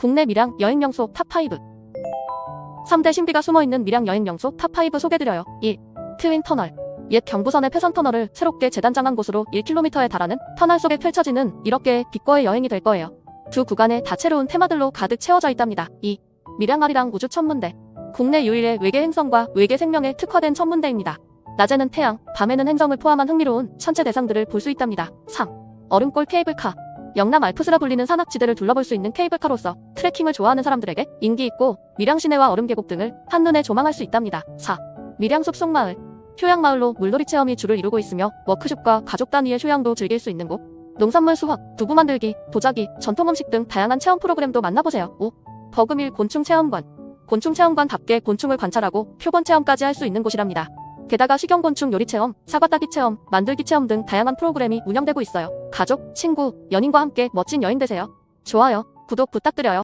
국내 밀양 여행 명소 탑5 3대 신비가 숨어있는 밀양 여행 명소 탑5 소개드려요 1. 트윈 터널 옛 경부선의 폐선 터널을 새롭게 재단장한 곳으로 1km에 달하는 터널 속에 펼쳐지는 1억 개의 빛과의 여행이 될 거예요. 두 구간에 다채로운 테마들로 가득 채워져 있답니다. 2. 밀양아리랑 우주 천문대 국내 유일의 외계 행성과 외계 생명에 특화된 천문대입니다. 낮에는 태양, 밤에는 행성을 포함한 흥미로운 천체 대상들을 볼 수 있답니다. 3. 얼음골 케이블카 영남 알프스라 불리는 산악지대를 둘러볼 수 있는 케이블카로서 트레킹을 좋아하는 사람들에게 인기 있고 밀양 시내와 얼음 계곡 등을 한눈에 조망할 수 있답니다. 4. 밀양 숲속 마을 휴양마을로 물놀이 체험이 주를 이루고 있으며 워크숍과 가족 단위의 휴양도 즐길 수 있는 곳 농산물 수확, 두부 만들기, 도자기, 전통 음식 등 다양한 체험 프로그램도 만나보세요. 5. 버금일 곤충 체험관 곤충 체험관답게 곤충을 관찰하고 표본 체험까지 할 수 있는 곳이랍니다. 게다가 식용곤충 요리 체험, 사과 따기 체험, 만들기 체험 등 다양한 프로그램이 운영되고 있어요. 가족, 친구, 연인과 함께 멋진 여행 되세요. 좋아요, 구독 부탁드려요.